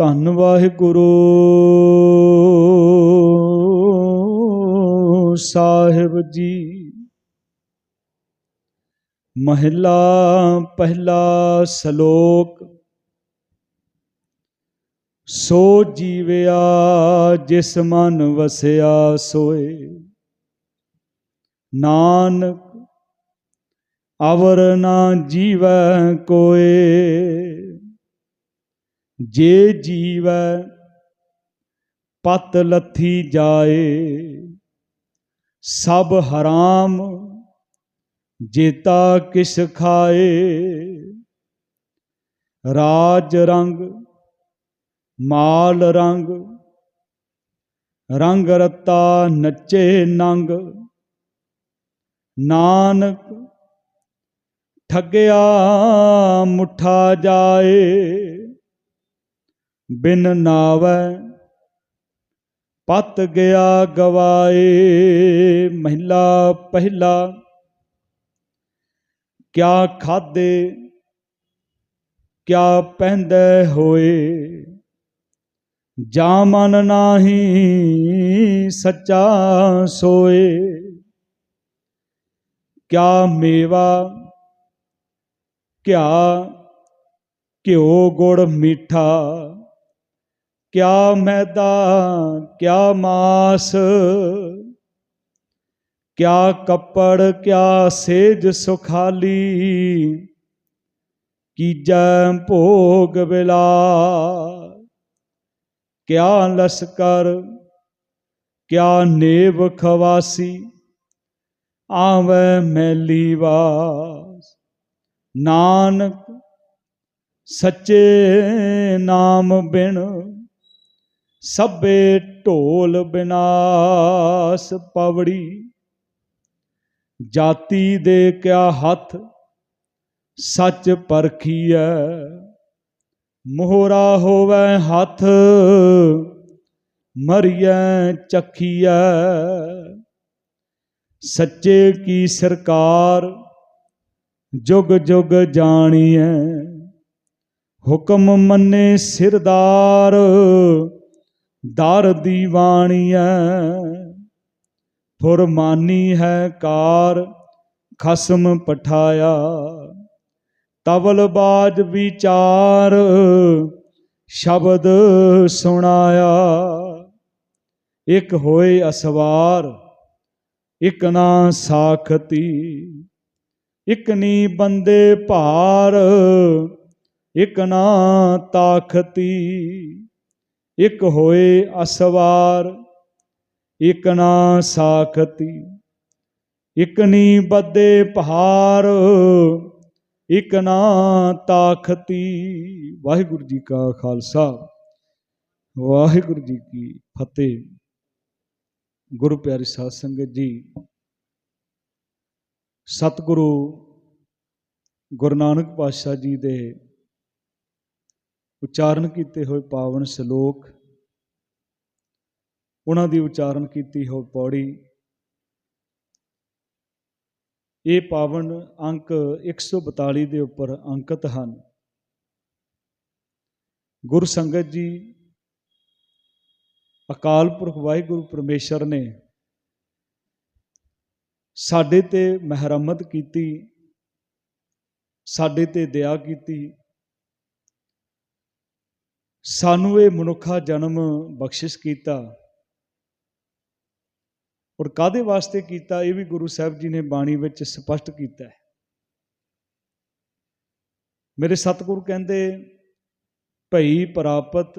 ਧੰਨ ਵਾਹਿਗੁਰੂ। ਸਾਹਿਬ ਜੀ, ਮਹਿਲਾ ਪਹਿਲਾ ਸ਼ਲੋਕ। ਸੋ ਜੀਵਿਆ ਜਿਸ ਮਨ ਵਸਿਆ ਸੋਏ। ਨਾਨਕ, ਅਵਰ ਨਾ ਜੀਵੈ ਕੋਏ। ਜੇ ਜੀਵੈ ਪਤ ਲੱਥੀ ਜਾਏ, ਸਭ ਹਰਾਮ ਜੇਤਾ ਕਿਸ ਖਾਏ। ਰਾਜ ਰੰਗ, ਮਾਲ ਰੰਗ ਰੰਗ ਰਤਾ ਨੱਚੇ ਨੰਗ। ਨਾਨਕ, ਠੱਗਿਆ ਮੁੱਠਾ ਜਾਏ। ਬਿਨ ਨਾਵੈ ਪਤ ਗਿਆ ਗਵਾਏ, ਮਹਿਲਾ ਪਹਿਲਾ। ਕਿਆ ਖਾਦੇ ਕਿਆ ਪਹਿੰਦੇ ਹੋਏ। ਜਾ ਮਨ ਨਾਹੀ ਸੱਚਾ ਸੋਏ। ਕਿਆ ਮੇਵਾ, ਕਿਆ ਘਿਓ ਗੁੜ ਮੀਠਾ। ਕਿਆ ਮੈਦਾ ਕਿਆ ਮਾਸ, ਕਿਆ ਕੱਪੜ, ਕਿਆ ਸੇਜ ਸੁਖਾਲੀ ਕੀਜੈ ਭੋਗ ਬਿਲਾ ਕਿਆ ਲਸਕਰ, ਕਿਆ ਨੇਵ ਖਵਾਸੀ, ਆਵੈ ਮੈਲੀ ਵਾਸ। ਨਾਨਕ, ਸੱਚੇ ਨਾਮ ਬਿਨ ਸਭੇ ਢੋਲ ਬਿਨਾਸ ਪਵੜੀ। ਜਾਤੀ ਦੇ ਕਿਆ ਹੱਥ, ਸੱਚ ਪਰਖੀਐ। ਮੋਹਰਾ ਹੋਵੇ ਹੱਥ, ਮਰੀਐ ਚੱਖੀਐ ਸੱਚੇ ਕੀ ਸਰਕਾਰ, ਜੁਗ ਜੁਗ ਜਾਣੀਐ। ਹੁਕਮ ਮੰਨੇ ਸਿਰਦਾਰ ਦਰ ਦੀ ਵਾਣੀ ਦੀਵਾਣੀਐ ਫੁਰਮਾਨੀ ਹੈ ਕਾਰ ਖਸਮ ਪਠਾਇਆ। ਤਵਲ ਬਾਜ ਵਿਚਾਰ ਸ਼ਬਦ ਸੁਣਾਇਆ। ਇੱਕ ਹੋਏ ਅਸਵਾਰ, ਇੱਕ ਨਾ ਸਾਖਤੀ। ਇੱਕ ਨੀ ਬੰਦੇ ਭਾਰ, ਇੱਕ ਨਾ ਤਾਖਤੀ। ਇਕ ਹੋਏ ਅਸਵਾਰ, ਇਕ ਨਾ ਸਾਖਤੀ, ਇਕ ਨੀ ਬੱਦੇ ਪਹਾਰ, ਇਕ ਨਾ ਤਾਖਤੀ। ਵਾਹਿਗੁਰੂ ਜੀ ਕਾ ਖਾਲਸਾ, ਵਾਹਿਗੁਰੂ ਜੀ ਕੀ ਫਤਿਹ। ਗੁਰੂ ਪਿਆਰੀ ਸਾਧ ਸੰਗਤ ਜੀ, ਸਤਿਗੁਰੂ ਗੁਰੂ ਨਾਨਕ ਪਾਤਸ਼ਾਹ ਜੀ ਦੇ ਉਚਾਰਨ ਕੀਤੇ ਹੋਏ ਪਾਵਨ ਸ਼ਲੋਕ, ਉਹਨਾਂ ਦੀ ਉਚਾਰਨ ਕੀਤੀ ਹੋ ਪੌੜੀ, ਇਹ ਪਾਵਨ ਅੰਕ 142 ਦੇ ਉੱਪਰ ਅੰਕਿਤ ਹਨ। ਗੁਰ ਸੰਗਤ ਜੀ, ਅਕਾਲ ਪੁਰਖ ਵਾਹਿਗੁਰੂ ਪਰਮੇਸ਼ਰ ਨੇ ਸਾਡੇ ਤੇ ਮਹਿਰਮਤ ਕੀਤੀ, ਸਾਡੇ ਤੇ ਦਇਆ ਕੀਤੀ ਸਾਨੂੰ ਇਹ ਮਨੁੱਖਾ ਜਨਮ ਬਖਸ਼ਿਸ਼ ਕੀਤਾ। ਔਰ ਕਾਦੇ ਵਾਸਤੇ ਕੀਤਾ, ਇਹ ਵੀ ਗੁਰੂ ਸਾਹਿਬ ਜੀ ਨੇ ਬਾਣੀ ਵਿੱਚ ਸਪਸ਼ਟ ਕੀਤਾ ਹੈ। ਮੇਰੇ ਸਤਿਗੁਰੂ ਕਹਿੰਦੇ, ਭਈ ਪ੍ਰਾਪਤ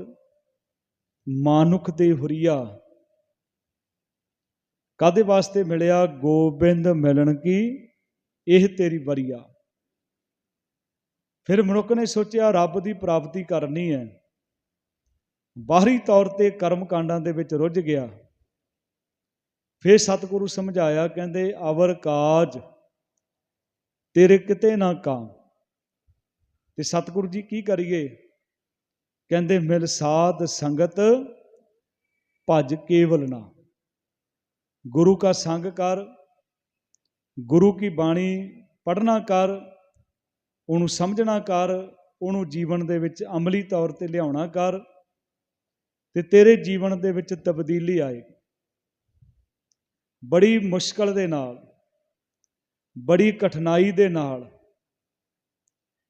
ਮਾਨੁਖ ਦੇ ਹੁਰੀਆ। ਕਾਦੇ ਵਾਸਤੇ ਮਿਲਿਆ? ਗੋਬਿੰਦ ਮਿਲਣ ਕੀ? ਇਹ ਤੇਰੀ ਵਰੀਆ। ਫਿਰ ਮਨੁੱਖ ਨੇ ਸੋਚਿਆ, ਰੱਬ ਦੀ ਪ੍ਰਾਪਤੀ ਕਰਨੀ ਹੈ। ਬਾਹਰੀ ਤੌਰ ਤੇ ਕਰਮ ਕਾਂਡਾਂ ਦੇ ਵਿੱਚ ਰੁੱਝ ਗਿਆ। ਫਿਰ ਸਤਿਗੁਰੂ ਸਮਝਾਇਆ, ਕਹਿੰਦੇ, ਅਵਰ ਕਾਜ ਤੇਰੇ ਕਿਤੇ ਨਾ ਕਾਂ ਤੇ ਸਤਿਗੁਰੂ ਜੀ ਕੀ ਕਰੀਏ? ਕਹਿੰਦੇ, ਮਿਲ ਸਾਧ ਸੰਗਤ, ਭਜ ਕੇਵਲ ਨਾ। ਗੁਰੂ ਕਾ ਸੰਗ ਕਰ, ਗੁਰੂ ਕੀ ਬਾਣੀ ਪੜ੍ਹਨਾ ਕਰ, ਉਹਨੂੰ ਸਮਝਣਾ ਕਰ, ਉਹਨੂੰ ਜੀਵਨ ਦੇ ਵਿੱਚ ਅਮਲੀ ਤੌਰ ਤੇ ਲਿਆਉਣਾ ਕਰ। ਤੇ ਤੇਰੇ ਜੀਵਨ ਦੇ ਵਿੱਚ ਤਬਦੀਲੀ ਆਏਗੀ ਬੜੀ ਮੁਸ਼ਕਲ ਦੇ ਨਾਲ, ਬੜੀ ਕਠਿਨਾਈ ਦੇ ਨਾਲ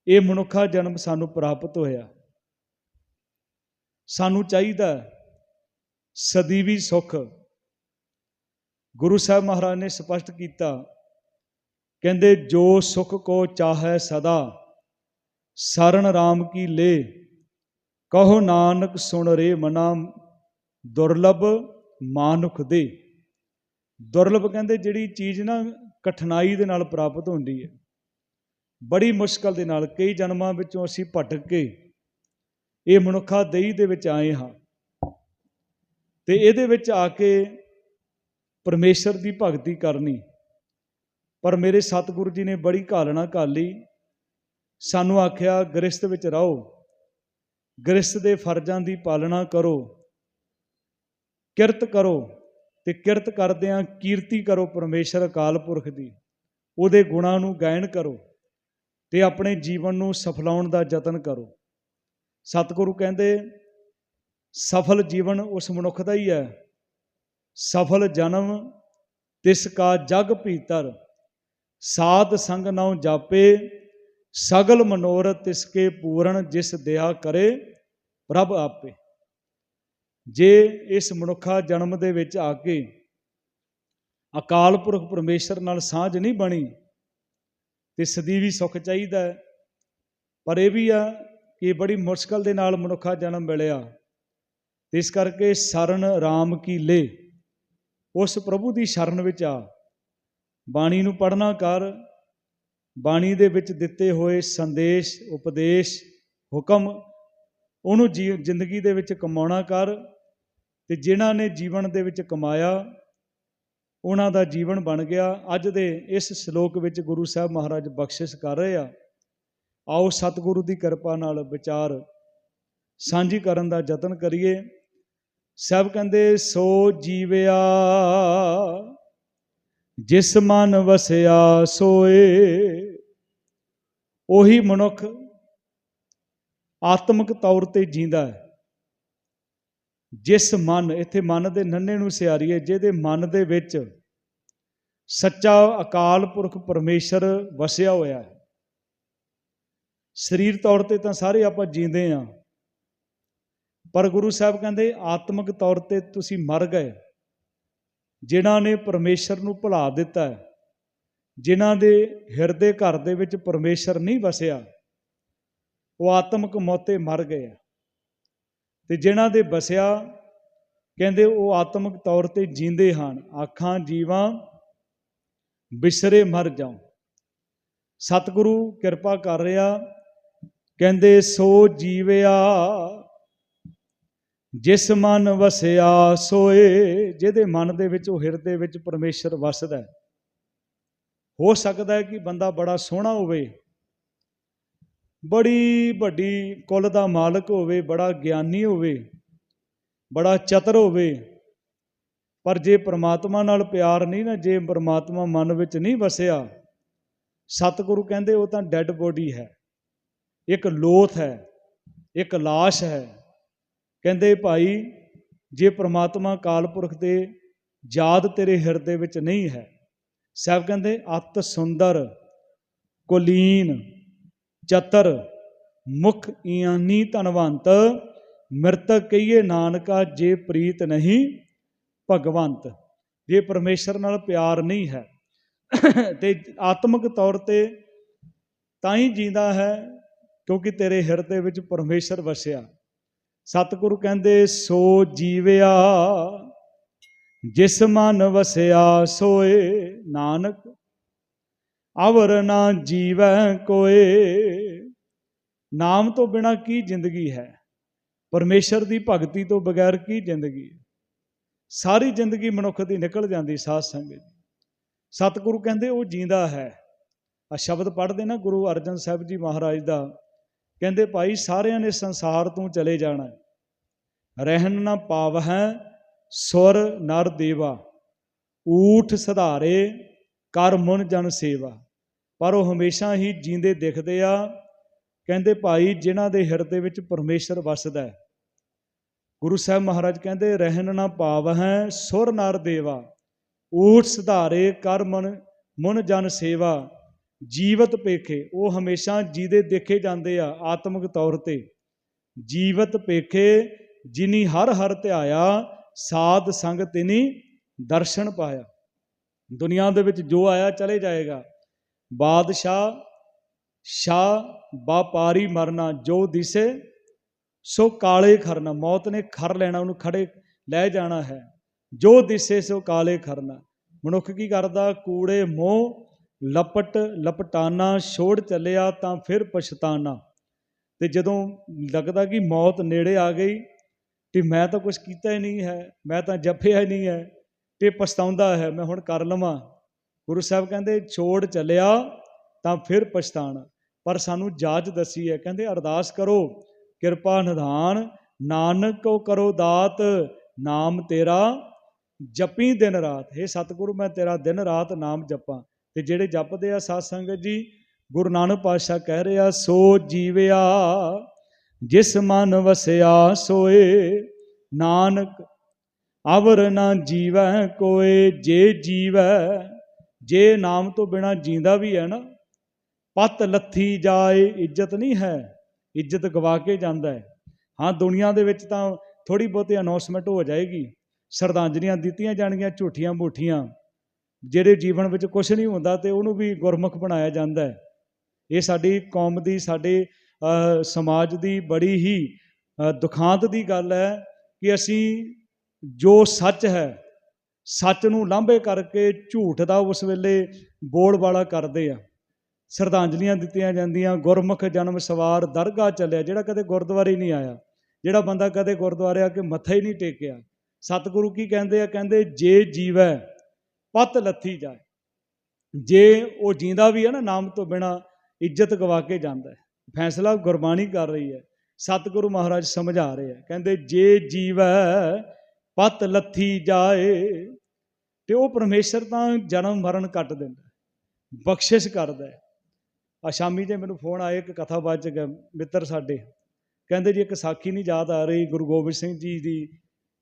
ਇਹ ਮਨੁੱਖਾ ਜਨਮ ਸਾਨੂੰ ਪ੍ਰਾਪਤ ਹੋਇਆ। ਸਾਨੂੰ ਚਾਹੀਦਾ ਸਦੀਵੀ ਸੁਖ। ਗੁਰੂ ਸਾਹਿਬ ਮਹਾਰਾਜ ਨੇ ਸਪਸ਼ਟ ਕੀਤਾ, ਕਹਿੰਦੇ, ਜੋ ਸੁਖ ਕੋ ਚਾਹੈ ਸਦਾ, ਸਰਨ RAM ਕੀ ਲੇ ਕਹੋ ਨਾਨਕ ਸੁਣ ਰੇ ਮਨਾ ਦੁਰਲਭ ਮਾਨੁਖ ਦੇ। ਦੁਰਲਭ ਕਹਿੰਦੇ ਜਿਹੜੀ ਚੀਜ਼ ਨਾ ਕਠਿਨਾਈ ਦੇ ਨਾਲ ਪ੍ਰਾਪਤ ਹੁੰਦੀ ਹੈ। ਬੜੀ ਮੁਸ਼ਕਲ ਦੇ ਨਾਲ ਕਈ ਜਨਮਾਂ ਵਿੱਚੋਂ ਅਸੀਂ ਭਟਕ ਕੇ ਇਹ ਮਨੁੱਖਾ ਦੇਹੀ ਦੇ ਵਿੱਚ ਆਏ ਹਾਂ। ਤੇ ਇਹਦੇ ਵਿੱਚ ਆ ਕੇ ਪਰਮੇਸ਼ਰ ਦੀ ਭਗਤੀ ਕਰਨੀ। ਪਰ ਮੇਰੇ ਸਤਿਗੁਰੂ ਜੀ ਨੇ ਬੜੀ ਘਾਲਣਾ ਕਰ ਲਈ ਸਾਨੂੰ ਆਖਿਆ, ਗ੍ਰਸਥ ਵਿੱਚ ਰਹੋ। ਗ੍ਰਸਥ ਦੇ ਫਰਜ਼ਾਂ ਦੀ ਪਾਲਣਾ ਕਰੋ, ਕਿਰਤ ਕਰੋ ਤੇ ਕਿਰਤ ਕਰਦਿਆਂ ਕੀਰਤੀ ਕਰੋ ਪਰਮੇਸ਼ਰ ਅਕਾਲ ਪੁਰਖ ਦੀ। ਉਹਦੇ ਗੁਣਾਂ ਨੂੰ ਗਾਇਨ ਕਰੋ ਤੇ ਆਪਣੇ ਜੀਵਨ ਨੂੰ ਸਫਲਾਉਣ ਦਾ ਯਤਨ ਕਰੋ। ਸਤਿਗੁਰੂ ਕਹਿੰਦੇ, ਸਫਲ ਜੀਵਨ ਉਸ ਮਨੁੱਖ ਦਾ ਹੀ ਹੈ। ਸਫਲ ਜਨਮ ਤਿਸ ਕਾ ਜਗ ਭੀਤਰ, ਸਾਧ ਸੰਗ ਨਾਉ ਜਾਪੇ ਸਗਲ ਮਨੋਰਥ ਤਿਸ ਪੂਰਨ ਜਿਸ ਦਇਆ ਕਰੇ ਪ੍ਰਭ ਆਪੇ। ਜੇ ਇਸ ਮਨੁੱਖਾ ਜਨਮ ਦੇ ਵਿੱਚ ਆ ਕੇ ਅਕਾਲ ਪੁਰਖ ਪਰਮੇਸ਼ਰ ਨਾਲ ਸਾਂਝ ਨਹੀਂ ਬਣੀ ਤੇ ਸਦੀਵੀ ਸੁੱਖ ਚਾਹੀਦਾ ਪਰ ਇਹ ਵੀ ਆ ਕਿ ਬੜੀ ਮੁਸ਼ਕਲ ਦੇ ਨਾਲ ਮਨੁੱਖਾ ਜਨਮ ਮਿਲਿਆ। ਇਸ ਕਰਕੇ ਸਰਨ RAM ਕੀ ਲੇ, ਉਸ ਪ੍ਰਭੂ ਦੀ ਸ਼ਰਨ ਵਿੱਚ ਆ। ਬਾਣੀ ਨੂੰ ਪੜਨਾ ਕਰ ਬਾਣੀ ਦੇ ਵਿੱਚ ਦਿੱਤੇ ਹੋਏ ਸੰਦੇਸ਼, ਉਪਦੇਸ਼, ਹੁਕਮ, ਉਹਨੂੰ ਜੀ, ਜ਼ਿੰਦਗੀ ਦੇ ਵਿੱਚ ਕਮਾਉਣਾ ਕਰ ਤੇ ਜਿਨ੍ਹਾਂ ਨੇ ਜੀਵਨ ਦੇ ਵਿੱਚ ਕਮਾਇਆ, ਉਹਨਾਂ ਦਾ ਜੀਵਨ ਬਣ ਗਿਆ। ਅੱਜ ਦੇ ਇਸ ਸ਼ਲੋਕ ਵਿੱਚ ਗੁਰੂ ਸਾਹਿਬ ਮਹਾਰਾਜ ਬਖਸ਼ਿਸ਼ ਕਰ ਰਹੇ ਆ। ਆਓ ਸਤਿਗੁਰੂ ਦੀ ਕਿਰਪਾ ਨਾਲ ਵਿਚਾਰ ਸਾਂਝੀ ਕਰਨ ਦਾ ਯਤਨ ਕਰੀਏ। ਸਭ ਕਹਿੰਦੇ ਸੋ ਜੀਵਿਆ ਜਿਸ ਮਨ ਵਸਿਆ ਸੋਏ, ਉਹੀ ਮਨੁੱਖ ਆਤਮਿਕ ਤੌਰ ਤੇ ਜੀਂਦਾ ਹੈ। ਜਿਸ ਮਨ, ਇੱਥੇ ਮਨ ਦੇ ਨੰਨੇ ਨੂੰ ਸਿਆਰੀਏ, ਜਿਹਦੇ ਮਨ ਦੇ ਵਿੱਚ ਸੱਚਾ ਅਕਾਲ ਪੁਰਖ ਪਰਮੇਸ਼ਰ ਵਸਿਆ ਹੋਇਆ ਹੈ। ਸਰੀਰ ਤੌਰ ਤੇ ਤਾਂ ਸਾਰੇ ਆਪਾਂ ਜੀਂਦੇ ਆ ਪਰ ਗੁਰੂ ਸਾਹਿਬ ਕਹਿੰਦੇ, ਆਤਮਿਕ ਤੌਰ ਤੇ ਤੁਸੀਂ ਮਰ ਗਏ। ਜਿਨ੍ਹਾਂ ਨੇ ਪਰਮੇਸ਼ਰ ਨੂੰ ਭੁਲਾ ਦਿੱਤਾ ਹੈ, ਜਿਨ੍ਹਾਂ ਦੇ ਹਿਰਦੇ ਘਰ ਦੇ ਵਿੱਚ ਪਰਮੇਸ਼ਰ ਨਹੀਂ ਵਸਿਆ, ਉਹ ਆਤਮਿਕ ਮੌਤੇ ਮਰ ਗਏ ਆ। ਤੇ ਜਿਨ੍ਹਾਂ ਦੇ ਵਸਿਆ, ਕਹਿੰਦੇ ਉਹ ਆਤਮਿਕ ਤੌਰ ਤੇ ਜੀਂਦੇ ਹਨ, ਆਖਾਂ, ਜੀਵਾਂ, ਬਿਸਰੇ ਮਰ ਜਾਉ। ਸਤਿਗੁਰੂ ਕਿਰਪਾ ਕਰ ਰਿਹਾ, ਕਹਿੰਦੇ, ਸੋ ਜੀਵਿਆ ਜਿਸ ਮਨ ਵਸਿਆ ਸੋਏ, ਜਿਹਦੇ ਮਨ ਦੇ ਵਿੱਚ ਉਹ ਹਿਰਦੇ ਵਿੱਚ ਪਰਮੇਸ਼ਰ ਵਸਦਾ ਹੈ। ਹੋ ਸਕਦਾ ਹੈ ਕਿ ਬੰਦਾ ਬੜਾ ਸੋਹਣਾ ਹੋਵੇ, ਬੜੀ ਵੱਡੀ ਕੁੱਲ ਦਾ ਮਾਲਕ ਹੋਵੇ, ਬੜਾ ਗਿਆਨੀ ਹੋਵੇ, ਬੜਾ ਚਤਰ ਹੋਵੇ, ਪਰ ਜੇ ਪ੍ਰਮਾਤਮਾ ਨਾਲ ਪਿਆਰ ਨਹੀਂ ਨਾ, ਜੇ ਪ੍ਰਮਾਤਮਾ ਮਨ ਵਿੱਚ ਨਹੀਂ ਵਸਿਆ, ਸਤਿਗੁਰੂ ਕਹਿੰਦੇ ਉਹ ਤਾਂ ਡੈੱਡ ਬੋਡੀ ਹੈ। ਇੱਕ ਲੋਥ ਹੈ, ਇੱਕ ਲਾਸ਼ ਹੈ। ਕਹਿੰਦੇ, ਭਾਈ, ਜੇ ਪ੍ਰਮਾਤਮਾ ਕਾਲਪੁਰਖ ਦੇ ਯਾਦ ਤੇਰੇ ਹਿਰਦੇ ਵਿੱਚ ਨਹੀਂ ਹੈ, ਸਾਹਿਬ ਕਹਿੰਦੇ, ਅਤ ਸੁੰਦਰ, ਕੁਲੀਨ, ਚਤਰ, ਮੁਖ ਇਆਨੀ ਧਨਵੰਤ, ਮਿਰਤਕ ਕਹੀਏ ਨਾਨਕਾ ਜੇ ਪ੍ਰੀਤ ਨਹੀਂ ਭਗਵੰਤ। ਜੇ ਪਰਮੇਸ਼ਰ ਨਾਲ ਪਿਆਰ ਨਹੀਂ ਹੈ, ਤੇ ਆਤਮਿਕ ਤੌਰ ਤੇ ਤਾਂ ਹੀ ਜੀਂਦਾ ਹੈ ਕਿਉਂਕਿ ਤੇਰੇ ਹਿਰਦੇ ਵਿੱਚ ਪਰਮੇਸ਼ਰ ਵਸਿਆ। ਸਤਿਗੁਰੂ ਕਹਿੰਦੇ, ਸੋ ਜੀਵਿਆ, ਜਿਸ ਮਨ ਵਸਿਆ ਸੋਏ ਨਾਨਕ, ਅਵਰ ਨਾ ਜੀਵੈ ਕੋਏ। ਨਾਮ ਤੋਂ ਬਿਨਾ ਕੀ ਜ਼ਿੰਦਗੀ ਹੈ? ਪਰਮੇਸ਼ਰ ਦੀ ਭਗਤੀ ਤੋਂ ਬਗੈਰ ਕੀ ਜ਼ਿੰਦਗੀ ਹੈ? ਸਾਰੀ ਜ਼ਿੰਦਗੀ ਮਨੁੱਖ ਦੀ ਨਿਕਲ ਜਾਂਦੀ ਸਾਧ ਸੰਗਤ ਸਤਿਗੁਰੂ ਕਹਿੰਦੇ, ਉਹ ਜੀਂਦਾ ਹੈ। ਆ ਸ਼ਬਦ ਪੜ੍ਹਦੇ ਨਾ ਗੁਰੂ ਅਰਜਨ ਸਾਹਿਬ ਜੀ ਮਹਾਰਾਜ ਦਾ। ਕਹਿੰਦੇ, ਭਾਈ, ਸਾਰਿਆਂ ਨੇ ਸੰਸਾਰ ਤੋਂ ਚਲੇ ਜਾਣਾ ਰਹਿਣ ਨਾ ਪਾਵਹਿ ਸੁਰ ਨਰ ਦੇਵਾ, ਊਠ ਸਧਾਰੇ ਕਰ ਮਨ ਜਨ ਸੇਵਾ। ਪਰ ਉਹ ਹਮੇਸ਼ਾ ਹੀ ਜੀਂਦੇ ਦਿਖਦੇ ਆ, ਕਹਿੰਦੇ ਭਾਈ ਜਿਨ੍ਹਾਂ ਦੇ ਹਿਰਦੇ ਵਿੱਚ ਪਰਮੇਸ਼ਰ ਵਸਦਾ ਹੈ। ਗੁਰੂ ਸਾਹਿਬ ਮਹਾਰਾਜ ਕਹਿੰਦੇ ਰਹਿਨ ਨਾ ਪਾਵਹਿ ਸੁਰ ਨਰ ਦੇਵਾ, ਊਠ ਸਧਾਰੇ ਕਰ ਮਨ ਮਨ ਜਨ ਸੇਵਾ, ਜੀਵਤ ਪੇਖੇ। ਉਹ ਹਮੇਸ਼ਾ ਜੀਦੇ ਦੇਖੇ ਜਾਂਦੇ ਆ ਆਤਮਿਕ ਤੌਰ ਤੇ। ਜੀਵਤ ਪੇਖੇ ਜਿਨੀ ਹਰ ਹਰ ਧਿਆਇਆ, ਸਾਧ ਸੰਗ ਤਿਨੀ ਦਰਸ਼ਨ ਪਾਇਆ। ਦੁਨੀਆ ਦੇ ਵਿੱਚ ਜੋ ਆਇਆ ਚਲੇ ਜਾਏਗਾ। ਬਾਦਸ਼ਾਹ, ਸ਼ਾਹ, ਵਪਾਰੀ ਮਰਨਾ ਜੋ ਦਿਸੇ, ਸੋ ਕਾਲੇ ਖਰਨਾ, ਮੌਤ ਨੇ ਖਰ ਲੈਣਾ, ਉਹਨੂੰ ਖੜੇ ਲੈ ਜਾਣਾ ਹੈ। ਜੋ ਦਿਸੇ, ਸੋ ਕਾਲੇ ਖਰਨਾ। ਮਨੁੱਖ ਕੀ ਕਰਦਾ? ਕੂੜੇ, ਮੋਹ, ਲਪਟ, ਲਪਟਾਨਾ, ਛੋੜ ਚੱਲਿਆ ਤਾਂ ਫਿਰ ਪਛਤਾਨਾ। ਤੇ ਜਦੋਂ ਲੱਗਦਾ ਕਿ ਮੌਤ ਨੇੜੇ ਆ ਗਈ ਤੇ ਮੈਂ ਤਾਂ ਕੁਝ ਕੀਤਾ ਹੀ ਨਹੀਂ ਹੈ, ਮੈਂ ਤਾਂ ਜਪਿਆ ਹੀ ਨਹੀਂ ਹੈ ਤੇ ਪਛਤਾਉਂਦਾ ਹੈ, ਮੈਂ ਹੁਣ ਕਰ ਲਵਾਂ। ਗੁਰੂ ਸਾਹਿਬ ਕਹਿੰਦੇ, ਛੋੜ ਚੱਲਿਆ ਤਾਂ ਫਿਰ ਪਛਤਾਣਾ। ਪਰ ਸਾਨੂੰ ਜਾਚ ਦੱਸੀ ਹੈ, ਕਹਿੰਦੇ, ਅਰਦਾਸ ਕਰੋ, ਕਿਰਪਾ ਨਿਧਾਨ, ਨਾਨਕ ਕੋ ਕਰੋ ਦਾਤ, ਨਾਮ ਤੇਰਾ ਜਪੀ ਦਿਨ ਰਾਤ। हे ਸਤਿਗੁਰੂ, ਮੈਂ ਤੇਰਾ ਦਿਨ ਰਾਤ ਨਾਮ ਜਪਾਂ। ਤੇ ਜਿਹੜੇ ਜਪਦੇ ਆ ਸਾਧ ਸੰਗਤ ਜੀ, ਗੁਰੂ ਨਾਨਕ ਪਾਤਸ਼ਾਹ ਕਹਿ ਰਿਹਾ, ਸੋ ਜੀਵਿਆ ਜਿਸ ਮਨ ਵਸਿਆ ਸੋਏ, ਨਾਨਕ ਅਵਰ ਨਾ ਜੀਵੈ ਕੋਏ, ਜੇ ਜੀਵੈ, ਜੇ ਨਾਮ ਤੋਂ ਬਿਨਾ ਜੀਂਦਾ ਵੀ ਹੈ ਨਾ, ਪਤ ਲੱਥੀ ਜਾਏ, ਇੱਜ਼ਤ ਨਹੀਂ ਹੈ, ਇੱਜ਼ਤ ਗਵਾ ਕੇ ਜਾਂਦਾ ਹੈ। ਹਾਂ, ਦੁਨੀਆ ਦੇ ਵਿੱਚ ਤਾਂ ਥੋੜੀ ਬਹੁਤੀ ਅਨਾਉਂਸਮੈਂਟ ਹੋ ਜਾਏਗੀ। ਸਰਦਾਂਜਲੀਆਂ ਦਿੱਤੀਆਂ ਜਾਣਗੀਆਂ, ਝੂਠੀਆਂ ਮੂਠੀਆਂ, ਜਿਹੜੇ ਜੀਵਨ ਵਿੱਚ ਕੁਝ ਨਹੀਂ ਹੁੰਦਾ ਤੇ ਉਹਨੂੰ ਵੀ ਗੁਰਮੁਖ ਬਣਾਇਆ ਜਾਂਦਾ ਹੈ। ਇਹ ਸਾਡੀ ਕੌਮ ਦੀ, ਸਾਡੇ ਸਮਾਜ ਦੀ ਬੜੀ ਹੀ ਦੁਖਾਂਤ ਦੀ ਗੱਲ ਹੈ ਕਿ ਅਸੀਂ ਜੋ ਸੱਚ ਹੈ, ਸੱਚ ਨੂੰ ਲਾਂਭੇ ਕਰਕੇ ਝੂਠ ਦਾ ਉਸ ਵੇਲੇ ਬੋਲ ਵਾਲਾ ਕਰਦੇ ਆ। ਸ਼ਰਧਾਂਜਲੀਆਂ ਦਿੱਤੀਆਂ ਜਾਂਦੀਆਂ, ਗੁਰਮੁਖ ਜਨਮ ਸਵਾਰ ਦਰਗਾਹ ਚੱਲਿਆ, ਜਿਹੜਾ ਕਦੇ ਗੁਰਦੁਆਰੇ ਨਹੀਂ ਆਇਆ। ਜਿਹੜਾ ਬੰਦਾ ਕਦੇ ਗੁਰਦੁਆਰੇ ਆ ਕੇ ਮੱਥਾ ਹੀ ਨਹੀਂ ਟੇਕਿਆ। ਸਤਿਗੁਰੂ ਕੀ ਕਹਿੰਦੇ ਆ? ਕਹਿੰਦੇ, ਜੇ ਜੀਵੈ, ਪਤ ਲੱਥੀ ਜਾਏ। ਜੇ ਉਹ ਜਿੰਦਾ ਵੀ ਹੈ ਨਾ ਨਾਮ ਤੋਂ ਬਿਨਾ, ਇੱਜ਼ਤ ਗਵਾ ਕੇ ਜਾਂਦਾ ਫੈਸਲਾ ਗੁਰਬਾਣੀ ਕਰ ਰਹੀ ਹੈ, ਸਤਿਗੁਰੂ ਮਹਾਰਾਜ ਸਮਝਾ ਰਹੇ ਆ ਕਹਿੰਦੇ, ਜੇ ਜੀਵੈ ਪਤ ਲੱਥੀ ਜਾਏ, ਤੇ ਉਹ ਪਰਮੇਸ਼ਰ ਤਾਂ ਜਨਮ ਮਰਨ ਕੱਟ ਦਿੰਦਾ ਬਖਸ਼ਿਸ਼ ਕਰਦਾ ਆ ਸ਼ਾਮੀ ਜੇ ਮੈਨੂੰ ਫੋਨ ਆਇਆ, ਇੱਕ ਕਥਾ ਬਾਚ ਮਿੱਤਰ ਸਾਡੇ। ਕਹਿੰਦੇ ਜੀ, ਇੱਕ ਸਾਖੀ ਨਹੀਂ ਯਾਦ ਆ ਰਹੀ, ਗੁਰੂ ਗੋਬਿੰਦ ਸਿੰਘ ਜੀ ਦੀ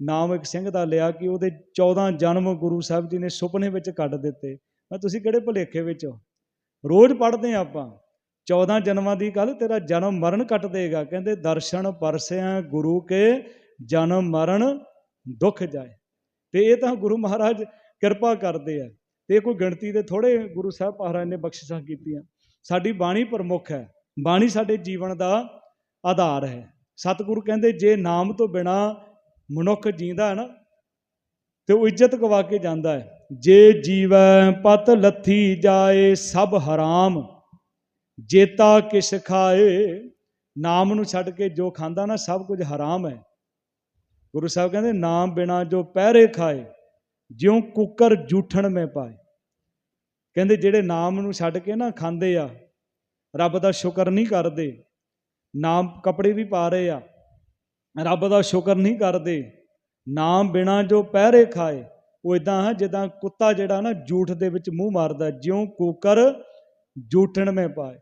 ਨਾਮ ਇੱਕ ਸਿੰਘ ਦਾ ਲਿਆ ਕਿ ਉਹਦੇ 14 ਜਨਮ ਗੁਰੂ ਸਾਹਿਬ ਜੀ ਨੇ ਸੁਪਨੇ ਵਿੱਚ ਕੱਟ ਦਿੱਤੇ। ਮੈਂ ਤੁਸੀਂ ਕਿਹੜੇ ਭੁਲੇਖੇ ਵਿੱਚ ਹੋ? ਰੋਜ਼ ਪੜ੍ਹਦੇ ਹਾਂ ਆਪਾਂ। 14 ਜਨਮਾਂ ਦੀ ਗੱਲ, ਤੇਰਾ ਜਨਮ ਮਰਨ ਕੱਟ ਦੇਗਾ। ਕਹਿੰਦੇ, ਦਰਸ਼ਨ ਪਰਸਿਆਂ ਗੁਰੂ ਕੇ ਜਨਮ ਮਰਨ ਦੁੱਖ ਜਾਏ। ਤੇ ਇਹ ਤਾਂ ਗੁਰੂ ਮਹਾਰਾਜ ਕਿਰਪਾ ਕਰਦੇ ਆ। ਤੇ ਇਹ ਕੋਈ ਗਿਣਤੀ ਦੇ ਥੋੜੇ ਗੁਰੂ ਸਾਹਿਬ ਮਹਾਰਾਜ ਨੇ ਬਖਸ਼ਿਸ਼ਾਂ ਕੀਤੀਆਂ। ਸਾਡੀ ਬਾਣੀ ਪ੍ਰਮੁੱਖ ਹੈ। ਬਾਣੀ ਸਾਡੇ ਜੀਵਨ ਦਾ ਆਧਾਰ ਹੈ। ਸਤਿਗੁਰੂ ਕਹਿੰਦੇ, ਜੇ ਨਾਮ ਤੋਂ ਬਿਨਾ ਮਨੁੱਖ ਜੀਂਦਾ ਹੈ ਨਾ, ਤੇ ਉਹ ਇੱਜ਼ਤ ਗਵਾ ਕੇ ਜਾਂਦਾ ਹੈ। ਜੇ ਜੀਵੈ ਪਤ ਲੱਥੀ ਜਾਏ, ਸਭ ਹਰਾਮ। ਜੇਤਾ ਕਿਛ ਖਾਏ, ਨਾਮ ਨੂੰ ਛੱਡ ਕੇ ਜੋ ਖਾਂਦਾ ਨਾ ਸਭ ਕੁਝ ਹਰਾਮ ਹੈ। ਗੁਰੂ ਸਾਹਿਬ ਕਹਿੰਦੇ, ਨਾਮ ਬਿਨਾ ਜੋ ਪਹਿਰੇ ਖਾਏ, ਜਿਉ ਕੁੱਕਰ ਜੂਠਣ ਮੇ ਪਾਏ। ਕਹਿੰਦੇ, ਜਿਹੜੇ ਨਾਮ ਨੂੰ ਛੱਡ ਕੇ ਨਾ ਖਾਂਦੇ ਆ, ਰੱਬ ਦਾ ਸ਼ੁਕਰ ਨਹੀਂ ਕਰਦੇ, ਨਾਮ ਕੱਪੜੇ ਵੀ ਪਾ ਰਹੇ ਆ, ਰੱਬ ਦਾ ਸ਼ੁਕਰ ਨਹੀਂ ਕਰਦੇ, ਨਾਮ ਬਿਨਾ ਜੋ ਪਹਿਰੇ ਖਾਏ, ਉਹ ਇਦਾਂ ਹੈ ਜਿੱਦਾਂ ਕੁੱਤਾ ਜਿਹੜਾ ਨਾ ਜੂਠ ਦੇ ਵਿੱਚ ਮੂੰਹ ਮਾਰਦਾ, ਜਿਉਂ ਕੂਕਰ ਜੂਠਣ ਮੇ ਪਾਏ।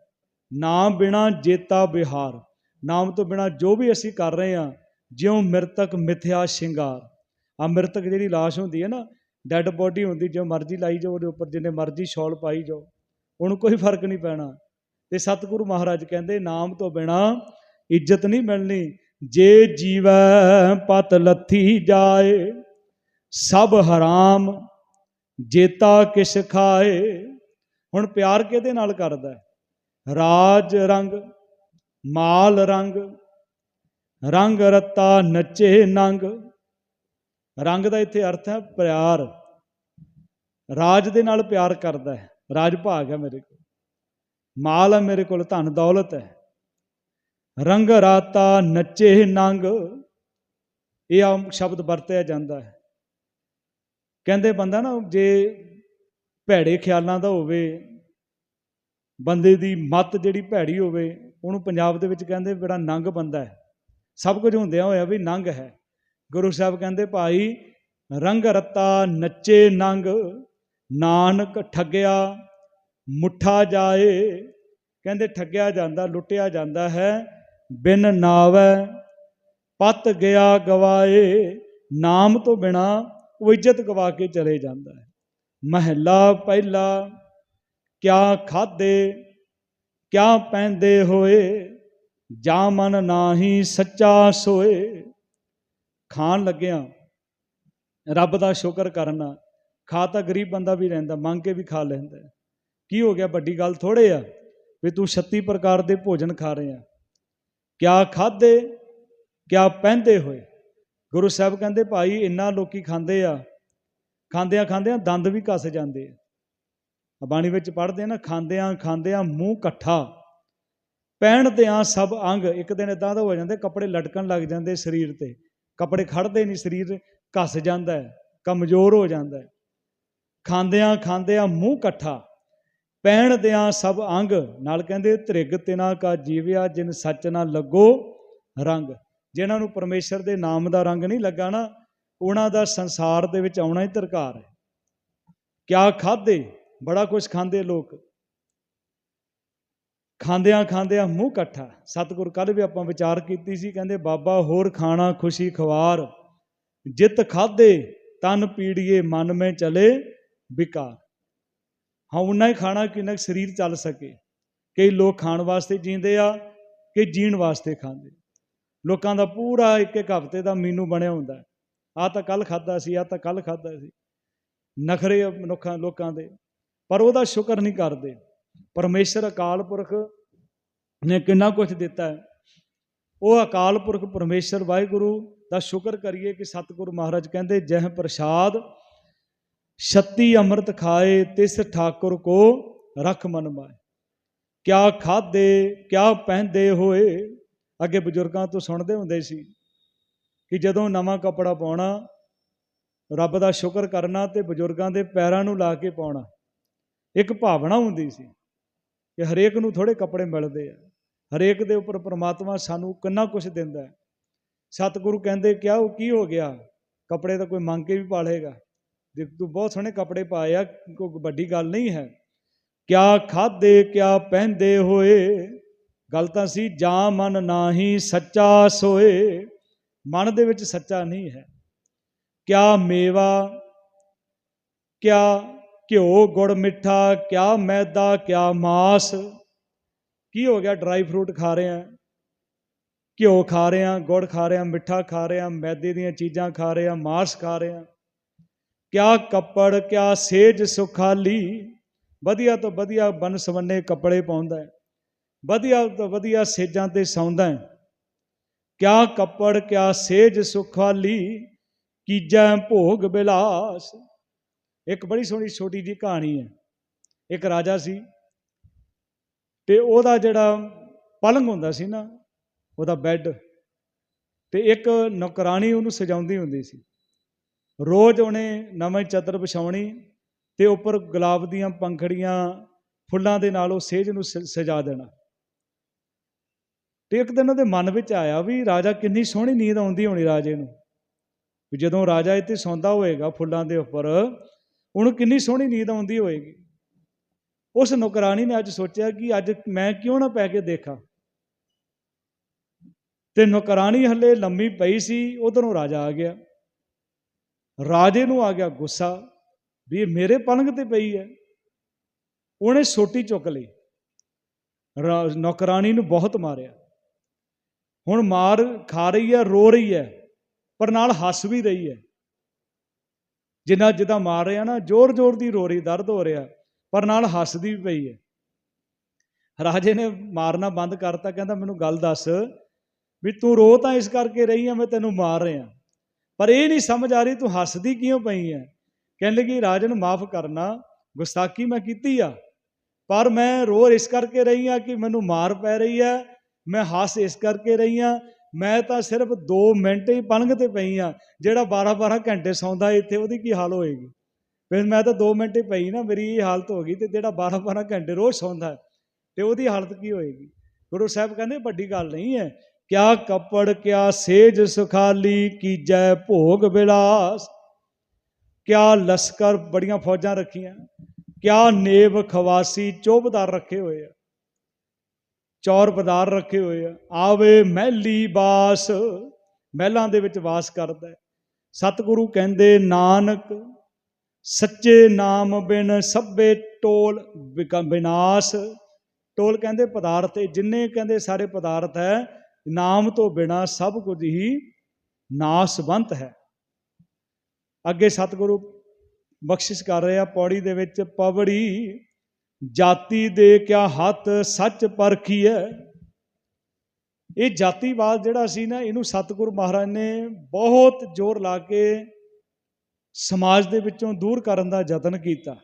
ਨਾਮ ਬਿਨਾ ਜੇਤਾ ਬਿਹਾਰ। ਨਾਮ ਤੋਂ ਬਿਨਾ ਜੋ ਵੀ ਅਸੀਂ ਕਰ ਰਹੇ ਹਾਂ, ਜਿਉਂ ਮਿਰਤਕ ਮਿਥਿਆ ਸ਼ਿੰਗਾਰ। ਆ ਮਿਰਤਕ ਜਿਹੜੀ ਲਾਸ਼ ਹੁੰਦੀ ਹੈ ਨਾ ਡੈੱਡ ਬੋਡੀ ਹੁੰਦੀ ਜੋ ਮਰਜ਼ੀ ਲਾਈ ਜਾਓ, ਉਹਦੇ ਉੱਪਰ ਜਿੰਨੇ ਮਰਜ਼ੀ ਸ਼ਾਲ ਪਾਈ ਜਾਓ, ਉਹਨੂੰ ਕੋਈ ਫ਼ਰਕ ਨਹੀਂ ਪੈਣਾ। ਤੇ ਸਤਿਗੁਰੂ ਮਹਾਰਾਜ ਕਹਿੰਦੇ, ਨਾਮ ਤੋਂ ਬਿਨਾ ਇੱਜ਼ਤ ਨਹੀਂ ਮਿਲਣੀ, ਜੇ ਜੀਵੈ ਪਤ ਲੱਥੀ ਜਾਏ, ਸਭ ਹਰਾਮ, ਜੇਤਾ ਕਿਸ਼ ਖਾਏ। ਹੁਣ ਪਿਆਰ ਕਿਹਦੇ ਨਾਲ ਕਰਦਾ ਹੈ? ਰਾਜ ਰੰਗ, ਮਾਲ ਰੰਗ ਰੰਗ ਰਤਾ ਨੱਚੇ ਨੰਗ। ਰੰਗ ਦਾ ਇੱਥੇ ਅਰਥ ਹੈ ਪਿਆਰ। ਰਾਜ ਦੇ ਨਾਲ ਪਿਆਰ ਕਰਦਾ ਹੈ। ਰਾਜ ਭਾਗ ਹੈ ਮੇਰੇ ਕੋਲ। ਮਾਲ ਹੈ ਮੇਰੇ ਕੋਲ, ਧਨ ਦੌਲਤ ਹੈ। ਰੰਗ ਰਾਤਾ ਨੱਚੇ ਨੰਗ। ਇਹ ਆਮ ਸ਼ਬਦ ਵਰਤਿਆ ਜਾਂਦਾ ਹੈ। ਕਹਿੰਦੇ ਬੰਦਾ ਨਾ, ਜੇ ਭੈੜੇ ਖਿਆਲਾਂ ਦਾ ਹੋਵੇ ਬੰਦੇ ਦੀ ਮੱਤ ਜਿਹੜੀ ਭੈੜੀ ਹੋਵੇ, ਉਹਨੂੰ ਪੰਜਾਬ ਦੇ ਵਿੱਚ ਕਹਿੰਦੇ ਬੜਾ ਨੰਗ ਬੰਦਾ ਹੈ। ਸਭ ਕੁਝ ਹੁੰਦਿਆਂ ਹੋਇਆ ਵੀ ਨੰਗ ਹੈ। ਗੁਰੂ ਸਾਹਿਬ ਕਹਿੰਦੇ, ਭਾਈ, ਰੰਗ ਰਤਾ ਨੱਚੇ ਨੰਗ, ਨਾਨਕ ਠੱਗਿਆ ਮੁੱਠਾ ਜਾਏ। ਕਹਿੰਦੇ, ਠੱਗਿਆ ਜਾਂਦਾ, ਲੁੱਟਿਆ ਜਾਂਦਾ ਹੈ, ਬਿਨ ਨਾਵੈ ਪਤ ਗਿਆ ਗਵਾਏ। ਨਾਮ ਤੋਂ ਬਿਨਾ ਉਹ ਇੱਜ਼ਤ ਗਵਾ ਕੇ ਚਲੇ ਜਾਂਦਾ ਹੈ। ਮਹਿਲਾ ਪਹਿਲਾ ਕਿਆ ਖਾਦੇ ਕਿਆ ਪੈਂਦੇ ਹੋਏ, ਜਾ ਮਨ ਨਾਹੀ ਸੱਚਾ ਸੋਏ। ਖਾਣ ਲੱਗਿਆ, ਰੱਬ ਦਾ ਸ਼ੁਕਰ ਕਰਨਾ ਖਾ ਤਾਂ ਗਰੀਬ ਬੰਦਾ ਵੀ ਰਹਿੰਦਾ, ਮੰਗ ਕੇ ਵੀ ਖਾ ਲੈਂਦਾ। ਕੀ ਹੋ ਗਿਆ? ਵੱਡੀ ਗੱਲ ਥੋੜੇ ਆ ਵੀ ਤੂੰ 36 ਪ੍ਰਕਾਰ ਦੇ ਭੋਜਨ ਖਾ ਰਿਹਾ। ਕਿਆ ਖਾਦੇ ਕਿਆ ਪਹਿਨਦੇ ਹੋਏ। ਗੁਰੂ ਸਾਹਿਬ ਕਹਿੰਦੇ, ਭਾਈ, ਇੰਨਾ ਲੋਕੀ ਖਾਂਦੇ ਆ। ਖਾਂਦਿਆਂ ਖਾਂਦਿਆਂ ਦੰਦ ਵੀ ਕੱਸ ਜਾਂਦੇ ਆ। ਬਾਣੀ ਵਿੱਚ ਪੜ੍ਹਦੇ ਆ ਨਾ, ਖਾਂਦਿਆਂ ਖਾਂਦਿਆਂ ਮੂੰਹ ਇਕੱਠਾ ਪਹਿਣਦਿਆਂ ਸਭ ਅੰਗ, ਇੱਕ ਦਿਨ ਇਦਾਂ ਦਾ ਹੋ ਜਾਂਦੇ, ਕੱਪੜੇ ਲਟਕਣ ਲੱਗ ਜਾਂਦੇ ਸਰੀਰ ਤੇ, ਕੱਪੜੇ ਖੜਦੇ ਨਹੀਂ ਸਰੀਰ ਘਸ ਜਾਂਦਾ ਕਮਜ਼ੋਰ ਹੋ ਜਾਂਦਾ ਖਾਂਦਿਆਂ ਖਾਂਦਿਆਂ ਮੂੰਹ ਇਕੱਠਾ ਪਹਿਨਦਿਆਂ ਸਭ ਅੰਗ, ਨਾਲ ਕਹਿੰਦੇ ਤ੍ਰਿਗ ਤਿਨਾ ਕਾ ਜੀਵਿਆ, ਜਿਨ ਸੱਚ ਨਾ ਲੱਗੋ ਰੰਗ। ਜਿਨ੍ਹਾਂ ਨੂੰ ਪਰਮੇਸ਼ਰ ਦੇ ਨਾਮ ਦਾ ਰੰਗ ਨਹੀਂ ਲੱਗਾ ਨਾ, ਉਹਨਾਂ ਦਾ ਸੰਸਾਰ ਦੇ ਵਿੱਚ ਆਉਣਾ ਹੀ ਤਰਕਾਰ ਹੈ। ਕਿਆ ਖਾਦੇ ਬੜਾ ਕੁਝ ਖਾਂਦੇ ਲੋਕ। ਖਾਂਦਿਆਂ ਖਾਂਦਿਆਂ ਮੂੰਹ ਇਕੱਠਾ। ਸਤਿਗੁਰ ਕੱਲ ਵੀ ਆਪਾਂ ਵਿਚਾਰ ਕੀਤੀ ਸੀ, ਕਹਿੰਦੇ ਬਾਬਾ ਹੋਰ ਖਾਣਾ ਖੁਸ਼ੀ ਖਵਾਰ। ਜਿਤ ਖਾਦੇ ਤਨ ਪੀੜੀਏ, ਮਨ ਮੈਂ ਚਲੇ ਵਿਕਾਰ ਹਾਂ ਉਨਾ ਹੀ ਖਾਣਾ ਕਿੰਨਾ ਕੁ ਸਰੀਰ ਚੱਲ ਸਕੇ। ਕਈ ਲੋਕ ਖਾਣ ਵਾਸਤੇ ਜੀਂਦੇ ਆ ਕਿ ਜੀਣ ਵਾਸਤੇ ਖਾਂਦੇ। ਲੋਕਾਂ ਦਾ ਪੂਰਾ ਇੱਕ ਇੱਕ ਹਫ਼ਤੇ ਦਾ ਮੀਨੂ ਬਣਿਆ ਹੁੰਦਾ। ਆ ਤਾਂ ਕੱਲ ਖਾਦਾ ਸੀ ਆ ਤਾਂ ਕੱਲ ਖਾਦਾ ਸੀ। ਨਖਰੇ ਮਨੁੱਖਾਂ, ਲੋਕਾਂ ਦੇ। ਪਰ ਉਹਦਾ ਸ਼ੁਕਰ ਨਹੀਂ ਕਰਦੇ। ਪਰਮੇਸ਼ਰ ਅਕਾਲ ਪੁਰਖ ਨੇ ਕਿੰਨਾ ਕੁਝ ਦਿੱਤਾ ਹੈ। ਉਹ ਅਕਾਲ ਪੁਰਖ ਪਰਮੇਸ਼ਰ ਵਾਹਿਗੁਰੂ ਦਾ ਸ਼ੁਕਰ ਕਰੀਏ ਕਿ ਸਤਿਗੁਰੂ ਮਹਾਰਾਜ ਕਹਿੰਦੇ, ਜਹ ਪ੍ਰਸਾਦ 36 ਅੰਮ੍ਰਿਤ ਖਾਏ, ਤਿਸ ਠਾਕੁਰ ਕੋ ਰਖ ਮਨ ਮਾਏ। ਕਿਆ ਖਾਦੇ ਕਿਆ ਪਹਿਨਦੇ ਹੋਏ। ਅੱਗੇ ਬਜ਼ੁਰਗਾਂ ਤੋਂ ਸੁਣਦੇ ਹੁੰਦੇ ਸੀ ਕਿ ਜਦੋਂ ਨਵਾਂ ਕੱਪੜਾ ਪਾਉਣਾ, ਰੱਬ ਦਾ ਸ਼ੁਕਰ ਕਰਨਾ ਤੇ ਬਜ਼ੁਰਗਾਂ ਦੇ ਪੈਰਾਂ ਨੂੰ ਲਾ ਕੇ ਪਾਉਣਾ। ਇੱਕ ਭਾਵਨਾ ਹੁੰਦੀ ਸੀ ਕਿ ਹਰੇਕ ਨੂੰ ਥੋੜੇ ਕੱਪੜੇ ਮਿਲਦੇ ਆ। ਹਰੇਕ ਦੇ ਉੱਪਰ ਪ੍ਰਮਾਤਮਾ ਸਾਨੂੰ ਕਿੰਨਾ ਕੁਝ ਦਿੰਦਾ ਹੈ। ਸਤਿਗੁਰੂ ਕਹਿੰਦੇ, ਕਿਆ ਉਹ ਕੀ ਹੋ ਗਿਆ? ਕੱਪੜੇ ਤਾਂ ਕੋਈ ਮੰਗ ਕੇ ਵੀ ਪਾ ਪਾਲੇਗਾ। ਜੇ ਤੂੰ ਬਹੁਤ ਸੋਹਣੇ ਕੱਪੜੇ ਪਾਏ ਆ, ਕੋਈ ਵੱਡੀ ਗੱਲ ਨਹੀਂ ਹੈ। ਕਿਆ ਖਾਦੇ ਕਿਆ ਪਹਿਨਦੇ ਹੋਏ? ਗੱਲ ਤਾਂ ਸੀ, ਜਾਂ ਮਨ ਨਾਹੀ ਸੱਚਾ ਸੋਏ। ਮਨ ਦੇ ਵਿੱਚ ਸੱਚਾ ਨਹੀਂ ਹੈ। ਕਿਆ ਮੇਵਾ, ਕਿਆ ਘਿਓ, ਗੁੜ, ਮਿੱਠਾ, ਕਿਆ ਮੈਦਾ, ਕਿਆ ਮਾਸ। ਕੀ ਹੋ ਗਿਆ? ਡਰਾਈ ਫਰੂਟ ਖਾ ਰਹੇ ਆ ਘਿਓ ਖਾ ਰਹੇ ਆ ਗੁੜ ਖਾ ਰਹੇ ਆ ਮਿੱਠਾ ਖਾ ਰਹੇ ਆ ਮੈਦੇ ਦੀਆਂ ਚੀਜ਼ਾਂ ਖਾ ਰਹੇ ਆ ਮਾਸ ਖਾ ਰਹੇ ਆ ਕਿਆ ਕੱਪੜ, ਕਿਆ ਸੇਜ ਸੁਖਾਲੀ। ਵਧੀਆ ਤੋਂ ਵਧੀਆ ਬਨ ਸਵੰਨੇ ਕੱਪੜੇ ਪਾਉਂਦਾ ਹੈ। ਵਧੀਆ ਤੋਂ ਵਧੀਆ ਸੇਜਾਂ ਤੇ ਸੌਂਦਾ ਹੈ। ਕਿਆ ਕੱਪੜ, ਕਿਆ ਸੇਜ ਸੁਖਾਲੀ। ਕੀਜੈ ਭੋਗ ਬਿਲਾਸ। ਇੱਕ ਬੜੀ ਸੋਹਣੀ ਛੋਟੀ ਜੀ ਕਹਾਣੀ ਹੈ। ਇੱਕ ਰਾਜਾ ਸੀ ਤੇ ਉਹਦਾ ਜਿਹੜਾ ਪਲੰਗ ਹੁੰਦਾ ਸੀ ਨਾ, ਉਹਦਾ ਬੈੱਡ ਤੇ ਇੱਕ ਨੌਕਰਾਨੀ ਉਹਨੂੰ ਸਜਾਉਂਦੀ ਹੁੰਦੀ ਸੀ। ਰੋਜ਼ ਉਹਨੇ ਨਵੇਂ ਚਾਦਰ ਵਿਛਾਉਣੀ ਤੇ ਉੱਪਰ ਗੁਲਾਬ ਦੀਆਂ ਪੰਖੜੀਆਂ ਫੁੱਲਾਂ ਦੇ ਨਾਲ ਉਹ ਸੇਜ ਨੂੰ ਸ- ਸਜਾ ਦੇਣਾ। ਤੇ ਇੱਕ ਦਿਨ ਉਹਦੇ ਮਨ ਵਿੱਚ ਆਇਆ ਵੀ ਰਾਜਾ ਕਿੰਨੀ ਸੋਹਣੀ ਨੀਂਦ ਆਉਂਦੀ ਹੋਣੀ ਰਾਜੇ ਨੂੰ। ਵੀ ਜਦੋਂ ਰਾਜਾ ਇੱਥੇ ਸੌਂਦਾ ਹੋਏਗਾ ਫੁੱਲਾਂ ਦੇ ਉੱਪਰ ਉਹਨੂੰ ਕਿੰਨੀ ਸੋਹਣੀ ਨੀਂਦ ਆਉਂਦੀ ਹੋਏਗੀ। ਉਸ ਨੌਕਰਾਨੀ ਨੇ ਅੱਜ ਸੋਚਿਆ ਕਿ ਅੱਜ ਮੈਂ ਕਿਉਂ ਨਾ ਪੈ ਕੇ ਦੇਖਾਂ। ਤੇ ਨੌਕਰਾਨੀ ਹੱਲੇ ਲੰਮੀ ਪਈ ਸੀ, ਉਧਰੋਂ ਰਾਜਾ ਆ ਗਿਆ। ਰਾਜੇ ਨੂੰ ਆ ਗਿਆ ਗੁੱਸਾ ਵੀ ਇਹ ਮੇਰੇ ਪਲੰਗ ਤੇ ਪਈ ਹੈ। ਉਹਨੇ ਸੋਟੀ ਚੁੱਕ ਲਈ। ਰਾ- ਨੌਕਰਾਨੀ ਨੂੰ ਬਹੁਤ ਮਾਰਿਆ। ਹੁਣ ਮਾਰ ਖਾ ਰਹੀ ਹੈ, ਰੋ ਰਹੀ ਹੈ, ਪਰ ਨਾਲ ਹੱਸ ਵੀ ਰਹੀ ਹੈ। ਜਿੰਨਾ ਜਿੱਦਾਂ ਮਾਰ ਰਿਹਾ ਨਾ ਜ਼ੋਰ ਜ਼ੋਰ ਦੀ ਰੋ ਰਹੀ ਦਰਦ ਹੋ ਰਿਹਾ, ਪਰ ਨਾਲ ਹੱਸਦੀ ਵੀ ਪਈ ਹੈ। ਰਾਜੇ ਨੇ ਮਾਰਨਾ ਬੰਦ ਕਰਤਾ, ਕਹਿੰਦਾ, ਮੈਨੂੰ ਗੱਲ ਦੱਸ ਵੀ ਤੂੰ ਰੋ ਤਾਂ ਇਸ ਕਰਕੇ ਰਹੀ ਆ, ਮੈਂ ਤੈਨੂੰ ਮਾਰ ਰਿਹਾ। ਪਰ ਇਹ ਨਹੀਂ ਸਮਝ ਆ ਰਹੀ, ਤੂੰ ਹੱਸਦੀ ਕਿਉਂ ਪਈ ਹੈ? ਕਹਿਣ ਲੱਗੀ ਰਾਜਨ ਮਾਫ ਕਰਨਾ ਗੁਸਤਾਖੀ ਮੈਂ ਕੀਤੀ ਆ, ਪਰ ਮੈਂ ਰੋ ਇਸ ਕਰਕੇ ਰਹੀ ਆ ਕਿ ਮੈਨੂੰ ਮਾਰ ਪੈ ਰਹੀ ਹੈ, ਮੈਂ ਹੱਸ ਇਸ ਕਰਕੇ ਰਹੀ ਆ ਮੈਂ ਤਾਂ ਸਿਰਫ 2 ਮਿੰਟ ਹੀ ਪਲੰਘ ਤੇ ਪਈ ਆ ਜਿਹੜਾ 12-12 ਘੰਟੇ ਸੌਂਦਾ ਇੱਥੇ, ਉਹਦੀ ਕੀ ਹਾਲ ਹੋਏਗੀ? ਫਿਰ ਮੈਂ ਤਾਂ 2 ਮਿੰਟ ਹੀ ਪਈ ਨਾ, ਮੇਰੀ ਇਹ ਹਾਲਤ ਹੋ ਗਈ ਤੇ ਜਿਹੜਾ 12-12 ਘੰਟੇ ਰੋਜ਼ ਸੌਂਦਾ ਤੇ ਉਹਦੀ ਹਾਲਤ ਕੀ ਹੋਏਗੀ? ਗੁਰੂ ਸਾਹਿਬ ਕਹਿੰਦੇ, ਵੱਡੀ ਗੱਲ ਨਹੀਂ ਹੈ, ਕਿਆ ਕੱਪੜ, ਕਿਆ ਸੇਜ ਸੁਖਾਲੀ, ਕੀਜੈ ਭੋਗ ਬਿਲਾਸ, ਕਿਆ ਲਸ਼ਕਰ, ਬੜੀਆਂ ਫੌਜਾਂ ਰੱਖੀਆਂ, ਕਿਆ ਨੇਵ ਖਵਾਸੀ, ਚੋਬਦਾਰ ਰੱਖੇ ਹੋਏ ਆ। ਚੌਰ ਪਦਾਰ ਰੱਖੇ ਹੋਏ ਆ। ਆਵੇ ਮਹਿਲੀ ਬਾਸ, ਮਹਿਲਾਂ ਦੇ ਵਿੱਚ ਵਾਸ ਕਰਦਾ ਹੈ। ਸਤਿਗੁਰੂ ਕਹਿੰਦੇ, ਨਾਨਕ, ਸੱਚੇ ਨਾਮ ਬਿਨ ਸਭੇ ਟੋਲ ਵਿਨਾਸ਼। ਟੋਲ ਕਹਿੰਦੇ ਪਦਾਰਥ ਜਿੰਨੇ ਕਹਿੰਦੇ ਸਾਰੇ ਪਦਾਰਥ ਹੈ, ਨਾਮ ਤੋਂ ਬਿਨਾ ਸਭ ਕੁਝ ਹੀ ਨਾਸਵੰਤ ਹੈ। ਅੱਗੇ ਸਤਿਗੁਰੂ ਬਖਸ਼ਿਸ਼ ਕਰ ਰਿਹਾ ਪੌੜੀ ਦੇ ਵਿੱਚ ਪਵੜੀ ਜਾਤੀ ਦੇ ਕਿਆ ਹੱਥ ਸੱਚ ਪਰਖੀਐ? ਇਹ ਜਾਤੀਵਾਦ ਜਿਹੜਾ ਸੀ ਨਾ, ਇਹਨੂੰ ਸਤਿਗੁਰੂ ਮਹਾਰਾਜ ਨੇ ਬਹੁਤ ਜ਼ੋਰ ਲਾ ਕੇ ਸਮਾਜ ਦੇ ਵਿੱਚੋਂ ਦੂਰ ਕਰਨ ਦਾ ਯਤਨ ਕੀਤਾ।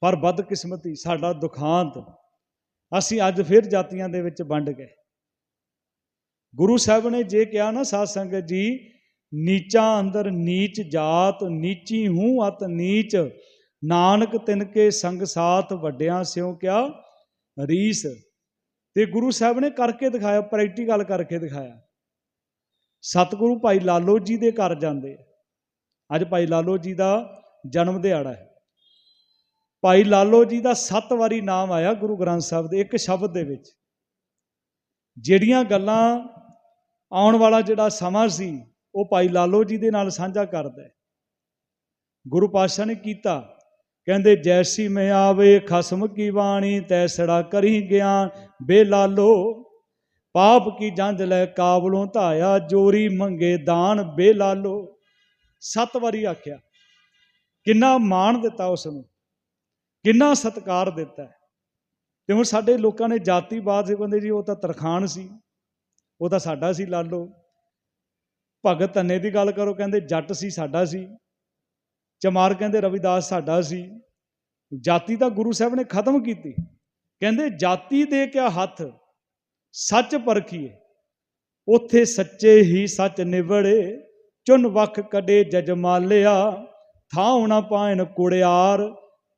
ਪਰ ਬਦਕਿਸਮਤੀ, ਸਾਡਾ ਦੁਖਾਂਤ, ਅਸੀਂ ਅੱਜ ਫਿਰ ਜਾਤੀਆਂ ਦੇ ਵਿੱਚ ਵੰਡ ਗਏ। ਗੁਰੂ ਸਾਹਿਬ ਨੇ ਜੇ ਕਿਹਾ ਨਾ ਸਾਧ ਸੰਗਤ ਜੀ, ਨੀਚਾ ਅੰਦਰ ਨੀਚ ਜਾਤ, ਨੀਚੀ ਹੂੰ, ਅਤ ਨੀਚ ਨਾਨਕ ਤਿਨਕੇ ਸੰਗ ਸਾਥ ਵੱਡਿਆਂ ਸਿਉ ਕਿਆ ਰੀਸ। ਤੇ ਗੁਰੂ ਸਾਹਿਬ ਨੇ ਕਰਕੇ ਦਿਖਾਇਆ ਪ੍ਰੈਕਟੀਕਲ ਕਰਕੇ ਦਿਖਾਇਆ। ਸਤਿਗੁਰੂ ਭਾਈ ਲਾਲੋ ਜੀ ਦੇ ਘਰ ਜਾਂਦੇ ਅੱਜ ਭਾਈ ਲਾਲੋ ਜੀ ਦਾ ਜਨਮ ਦਿਹਾੜਾ ਹੈ। ਭਾਈ ਲਾਲੋ ਜੀ ਦਾ ਸੱਤ ਵਾਰੀ ਨਾਮ ਆਇਆ ਗੁਰੂ ਗ੍ਰੰਥ ਸਾਹਿਬ ਦੇ ਇੱਕ ਸ਼ਬਦ ਦੇ ਵਿੱਚ। ਜਿਹੜੀਆਂ ਗੱਲਾਂ ਆਉਣ ਵਾਲਾ ਜਿਹੜਾ ਸਮਾਂ ਸੀ, ਉਹ ਭਾਈ ਲਾਲੋ ਜੀ ਦੇ ਨਾਲ ਸਾਂਝਾ ਕਰਦਾ ਗੁਰੂ ਪਾਤਸ਼ਾਹ ਨੇ ਕੀਤਾ। ਕਹਿੰਦੇ, ਜੈਸੀ ਮੈਂ ਆਵੇ, ਖਸਮ ਕੀ ਬਾਣੀ, ਤੈਸੜਾ ਕਰੀ ਗਿਆਨ ਬੇ ਲਾਲੋ ਪਾਪ ਕੀ ਜੰਜ ਲੈ ਕਾਬਲੋਂ ਧਾਇਆ, ਜੋਰੀ ਮੰਗੇ ਦਾਨ ਬੇ ਲਾਲੋ ਸੱਤ ਵਾਰੀ ਆਖਿਆ, ਕਿੰਨਾ ਮਾਣ ਦਿੱਤਾ ਉਸ ਨੂੰ ਕਿੰਨਾ ਸਤਿਕਾਰ ਦਿੱਤਾ ਹੈ। ਤੇ ਹੁਣ ਸਾਡੇ ਲੋਕਾਂ ਨੇ ਜਾਤੀਵਾਦ ਦੇ ਕਹਿੰਦੇ ਜੀ, ਉਹ ਤਾਂ ਤਰਖਾਨ ਸੀ, ਉਹ ਤਾਂ ਸਾਡਾ ਸੀ ਲਾਲੋ। ਭਗਤ ਧੰਨੇ ਦੀ ਗੱਲ ਕਰੋ, ਕਹਿੰਦੇ ਜੱਟ ਸੀ, ਸਾਡਾ ਸੀ। ਚਮਾਰ ਕਹਿੰਦੇ, ਰਵਿਦਾਸ ਸਾਡਾ ਸੀ। ਜਾਤੀ ਤਾਂ ਗੁਰੂ ਸਾਹਿਬ ਨੇ ਖਤਮ ਕੀਤੀ। ਕਹਿੰਦੇ, ਜਾਤੀ ਦੇ ਕਿਆ ਹੱਥ ਸੱਚ ਪਰਖੀਏ, ਉਥੇ ਸੱਚੇ ਹੀ ਸੱਚ ਨਿਵੜੇ ਚੁਨ ਵਖ ਕਡੇ ਜਜਮਾਲਿਆ, ਥਾਂ ਹੋਣਾ ਪਾਇਨ ਕੁੜਿਆਰ,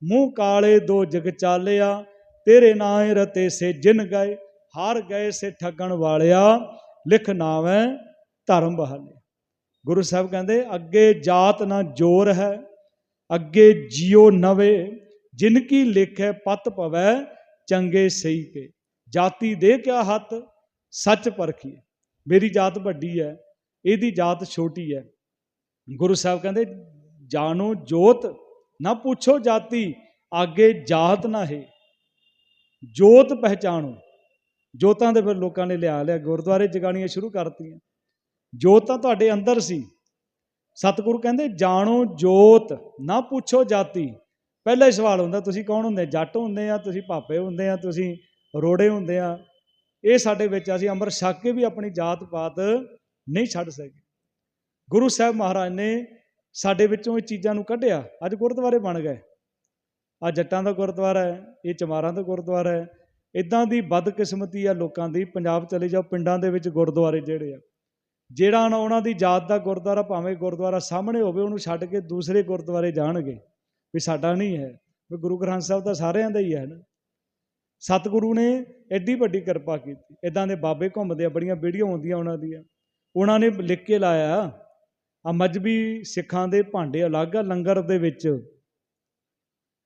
ਮੂੰਹ ਕਾਲੇ ਦੋ ਜਗ ਚਾਲਿਆ, ਤੇਰੇ ਨਾਂ ਰਤੇ ਸੇ ਜਿਨ ਗਏ, ਹਾਰ ਗਏ ਸੇ ਠੱਗਣ ਵਾਲਿਆ, ਲਿਖ ਨਾਵੇਂ ਧਰਮ ਬਹਾਲੇ ਗੁਰੂ ਸਾਹਿਬ ਕਹਿੰਦੇ, ਅੱਗੇ ਜਾਤ ਨਾ ਜੋਰ ਹੈ, ਅੱਗੇ ਜਿਉ ਨਵੇ ਜਿਨ ਕੀ ਲਿਖੈ ਪਤ ਪਵੈ ਚੰਗੇ ਸਹੀ ਕੇ। ਜਾਤੀ ਦੇ ਕਿਆ ਹੱਥ, ਸੱਚ ਪਰਖੀ ਮੇਰੀ ਜਾਤ ਵੱਡੀ ਹੈ, ਇਹਦੀ ਜਾਤ ਛੋਟੀ ਹੈ। ਗੁਰੂ ਸਾਹਿਬ ਕਹਿੰਦੇ, ਜਾਣੋ ਜੋਤ, ਨਾ ਪੁੱਛੋ ਜਾਤੀ ਆਗੇ ਜਾਤ ਨਾ ਹੈ। ਜੋਤ ਪਹਿਚਾਣੋ। ਜੋਤਾਂ ਦੇ ਫਿਰ ਲੋਕਾਂ ਨੇ ਲਿਆ ਲਿਆ, ਗੁਰਦੁਆਰੇ ਜਗਾਣੀਆਂ ਸ਼ੁਰੂ ਕਰਤੀਆਂ। ਜੋਤ ਤਾਂ ਤੁਹਾਡੇ ਅੰਦਰ ਸੀ। ਸਤਿਗੁਰੂ ਕਹਿੰਦੇ, ਜਾਣੋ ਜੋਤ, ਨਾ ਪੁੱਛੋ ਜਾਤੀ। ਪਹਿਲਾ ਹੀ ਸਵਾਲ ਹੁੰਦਾ, ਤੁਸੀਂ ਕੌਣ ਹੁੰਦੇ? ਜੱਟ ਹੁੰਦੇ ਆ, ਤੁਸੀਂ ਭਾਪੇ ਹੁੰਦੇ ਆ, ਤੁਸੀਂ ਰੋੜੇ ਹੁੰਦੇ ਆ? ਇਹ ਸਾਡੇ ਵਿੱਚ ਅਸੀਂ ਅੰਮ੍ਰਿਤ ਛਕ ਕੇ ਵੀ ਆਪਣੀ ਜਾਤ ਪਾਤ ਨਹੀਂ ਛੱਡ ਸਕੇ। ਗੁਰੂ ਸਾਹਿਬ ਮਹਾਰਾਜ ਨੇ ਸਾਡੇ ਵਿੱਚੋਂ ਇਹ ਚੀਜ਼ਾਂ ਨੂੰ ਕੱਢਿਆ। ਅੱਜ ਗੁਰਦੁਆਰੇ ਬਣ ਗਏ। ਆ ਜੱਟਾਂ ਦਾ ਗੁਰਦੁਆਰਾ ਹੈ, ਇਹ ਚਮਾਰਾਂ ਦਾ ਗੁਰਦੁਆਰਾ ਹੈ। ਇਦਾਂ ਦੀ ਬਦਕਿਸਮਤੀ ਆ ਲੋਕਾਂ ਦੀ। ਪੰਜਾਬ ਚਲੇ ਜਾਓ, ਪਿੰਡਾਂ ਦੇ ਵਿੱਚ ਗੁਰਦੁਆਰੇ ਜਿਹੜੇ ਆ। ਜਿਹੜਾ ਨਾ ਉਹਨਾਂ ਦੀ ਜਾਤ ਦਾ ਗੁਰਦੁਆਰਾ ਭਾਵੇਂ ਗੁਰਦੁਆਰਾ ਸਾਹਮਣੇ ਹੋਵੇ, ਉਹਨੂੰ ਛੱਡ ਕੇ ਦੂਸਰੇ ਗੁਰਦੁਆਰੇ ਜਾਣਗੇ। ਵੀ ਸਾਡਾ ਨਹੀਂ ਹੈ। ਵੀ ਗੁਰੂ ਗ੍ਰੰਥ ਸਾਹਿਬ ਤਾਂ ਸਾਰਿਆਂ ਦਾ ਹੀ ਹੈ ਨਾ। ਸਤਿਗੁਰੂ ਨੇ ਐਡੀ ਵੱਡੀ ਕਿਰਪਾ ਕੀਤੀ। ਇਦਾਂ ਦੇ ਬਾਬੇ ਘੁੰਮਦੇ ਆ, ਬੜੀਆਂ ਵੀਡੀਓ ਆਉਂਦੀਆਂ ਉਹਨਾਂ ਦੀਆਂ। ਉਹਨਾਂ ਨੇ ਲਿਖ ਕੇ ਲਾਇਆ ਆ ਮਜਬੀ ਸਿੱਖਾਂ ਦੇ ਭਾਂਡੇ ਅਲੱਗ ਆ, ਲੰਗਰ ਦੇ ਵਿੱਚ।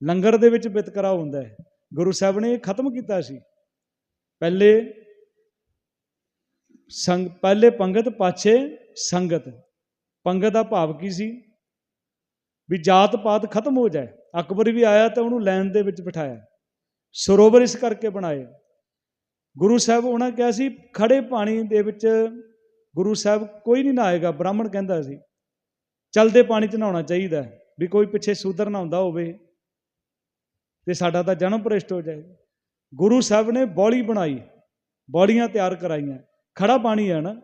ਲੰਗਰ ਦੇ ਵਿੱਚ ਵਿਤਕਰਾ ਹੁੰਦਾ ਹੈ। ਗੁਰੂ ਸਾਹਿਬ ਨੇ ਇਹ ਖਤਮ ਕੀਤਾ ਸੀ। ਪਹਿਲੇ ਸੰਗ, ਪਹਿਲੇ ਪੰਗਤ, ਪਾਛੇ ਸੰਗਤ। ਪੰਗਤ ਦਾ ਭਾਵ ਕੀ ਸੀ? ਵੀ ਜਾਤ ਪਾਤ ਖਤਮ ਹੋ ਜਾਏ। ਅਕਬਰ ਵੀ ਆਇਆ ਤਾਂ ਉਹਨੂੰ ਲੈਣ ਦੇ ਵਿੱਚ ਬਿਠਾਇਆ। ਸਰੋਵਰ ਇਸ ਕਰਕੇ ਬਣਾਏ। ਗੁਰੂ ਸਾਹਿਬ ਉਹਨਾਂ ਕਿਹਾ ਸੀ ਖੜੇ ਪਾਣੀ ਦੇ ਵਿੱਚ ਗੁਰੂ ਸਾਹਿਬ ਕੋਈ ਨਹੀਂ ਨਹਾਏਗਾ। ਬ੍ਰਾਹਮਣ ਕਹਿੰਦਾ ਸੀ, ਚਲਦੇ ਪਾਣੀ 'ਚ ਨਹਾਉਣਾ ਚਾਹੀਦਾ ਵੀ ਕੋਈ ਪਿੱਛੇ ਸੂਦਰ ਨਹਾਉਂਦਾ ਹੋਵੇ ਤੇ ਸਾਡਾ ਤਾਂ ਜਨਮ ਭ੍ਰਿਸ਼ਟ ਹੋ ਜਾਏ। ਗੁਰੂ ਸਾਹਿਬ ਨੇ ਬੌਲੀ ਬਣਾਈ, ਬੌਲੀਆਂ ਤਿਆਰ ਕਰਾਈਆਂ। ਖੜਾ ਪਾਣੀ ਹੈ ਨਾ,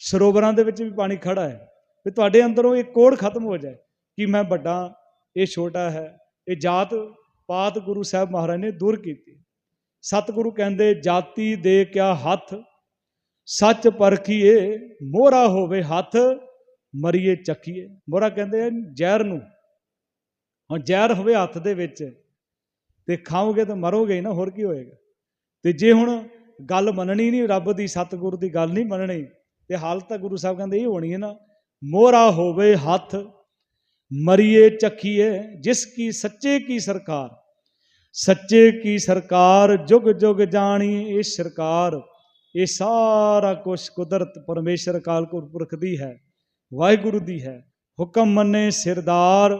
ਸਰੋਵਰਾਂ ਦੇ ਵਿੱਚ ਵੀ ਪਾਣੀ ਖੜਾ ਹੈ, ਵੀ ਤੁਹਾਡੇ ਅੰਦਰੋਂ ਇਹ ਕੋੜ ਖਤਮ ਹੋ ਜਾਏ ਕਿ ਮੈਂ ਵੱਡਾ, ਇਹ ਛੋਟਾ ਹੈ, ਇਹ ਜਾਤ ਪਾਤ ਗੁਰੂ ਸਾਹਿਬ ਮਹਾਰਾਜ ਨੇ ਦੂਰ ਕੀਤੀ। ਸਤਿਗੁਰੂ ਕਹਿੰਦੇ, ਜਾਤੀ ਦੇ ਕਿਆ ਹੱਥ, ਸੱਚ ਪਰਖੀਏ, ਮੋਹਰਾ ਹੋਵੇ ਹੱਥ, ਮਰੀਏ ਚੱਕੀਏ। ਮੋਹਰਾ ਕਹਿੰਦੇ ਜ਼ਹਿਰ ਨੂੰ, ਹੁਣ ਜ਼ਹਿਰ ਹੋਵੇ ਹੱਥ ਦੇ ਵਿੱਚ ਤੇ ਖਾਓਗੇ ਤਾਂ ਮਰੋਗੇ ਨਾ, ਹੋਰ ਕੀ ਹੋਏਗਾ? ਤੇ ਜੇ ਹੁਣ ਗੱਲ ਮੰਨਣੀ ਨਹੀਂ, ਰੱਬ ਦੀ ਸਤਿਗੁਰੂ ਦੀ ਗੱਲ ਨਹੀਂ ਮੰਨਣੀ। ਤੇ ਹਾਲਤ ਤਾਂ ਗੁਰੂ ਸਾਹਿਬ ਕਹਿੰਦੇ ਇਹ ਹੋਣੀ ਹੈ ਨਾ, ਮੋਹਰਾ ਹੋਵੇ ਹੱਥ, ਮਰੀਏ ਚੱਕੀਏ, ਜਿਸ ਕੀ ਸੱਚੇ ਕੀ ਸਰਕਾਰ, ਸੱਚੇ ਕੀ ਸਰਕਾਰ, ਜੁਗ ਜੁਗ ਜਾਣੀ ਇਹ ਸਰਕਾਰ, ਇਹ ਸਾਰਾ ਕੁਝ ਕੁਦਰਤ ਪਰਮੇਸ਼ਰ ਕਾਲ ਪੁਰਖ ਦੀ ਹੈ, ਵਾਹਿਗੁਰੂ ਦੀ ਹੈ। ਹੁਕਮ ਮੰਨੇ ਸਿਰਦਾਰ,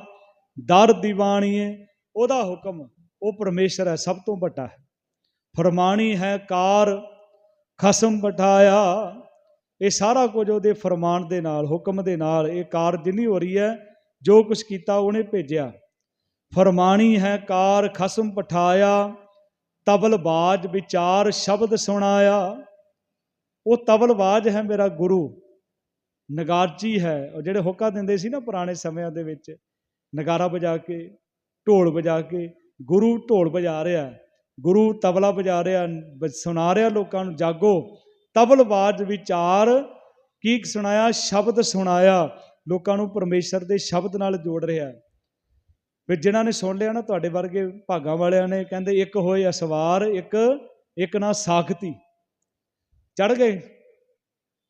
ਦਰ ਦੀਵਾਣੀਏ ਉਹਦਾ ਹੁਕਮ, ਉਹ ਪਰਮੇਸ਼ਰ ਹੈ, ਸਭ ਤੋਂ ਵੱਡਾ ਹੈ। ਫਰਮਾਣੀ ਹੈ ਕਾਰ, ਖਸਮ ਬਿਠਾਇਆ ਇਹ ਸਾਰਾ ਕੁਝ ਉਹਦੇ ਫਰਮਾਨ ਦੇ ਨਾਲ, ਹੁਕਮ ਦੇ ਨਾਲ, ਇਹ ਕਾਰ ਜਿੰਨੀ ਹੋ ਰਹੀ ਹੈ, ਜੋ ਕੁਝ ਕੀਤਾ ਉਹਨੇ ਭੇਜਿਆ। ਫਰਮਾਣੀ ਹੈ ਕਾਰ, ਖਸਮ ਪਠਾਇਆ ਤਬਲ ਬਾਜ ਵਿਚਾਰ ਸ਼ਬਦ ਸੁਣਾਇਆ। ਉਹ ਤਬਲ ਬਾਜ ਹੈ ਮੇਰਾ ਗੁਰੂ। ਨਗਾਰਚੀ ਹੈ। ਉਹ ਜਿਹੜੇ ਹੋਕਾ ਦਿੰਦੇ ਸੀ ਨਾ ਪੁਰਾਣੇ ਸਮਿਆਂ ਦੇ ਵਿੱਚ, ਨਗਾਰਾ ਵਜਾ ਕੇ, ਢੋਲ ਵਜਾ ਕੇ, ਗੁਰੂ ਢੋਲ ਵਜਾ ਰਿਹਾ। ਗੁਰੂ ਤਬਲਾ ਵਜਾ ਰਿਹਾ ਸੁਣਾ ਰਿਹਾ ਲੋਕਾਂ ਨੂੰ, ਜਾਗੋ। ਤਬਲ ਬਾਜ ਵਿਚਾਰ ਕੀ ਸੁਣਾਇਆ? ਸ਼ਬਦ ਸੁਣਾਇਆ। ਲੋਕਾਂ ਨੂੰ ਪਰਮੇਸ਼ਰ ਦੇ ਸ਼ਬਦ ਨਾਲ ਜੋੜ ਰਿਹਾ। ਹੈ ਫਿਰ ਜਿਨ੍ਹਾਂ ਨੇ ਸੁਣ ਲਿਆ ਨਾ, ਤੁਹਾਡੇ ਵਰਗੇ ਭਾਗਾਂ ਵਾਲਿਆਂ ਨੇ ਕਹਿੰਦੇ, ਇੱਕ ਹੋਏ ਅਸਵਾਰ, ਇੱਕ ਇੱਕ ਨਾ ਸਾਖਤੀ। ਚੜ ਗਏ।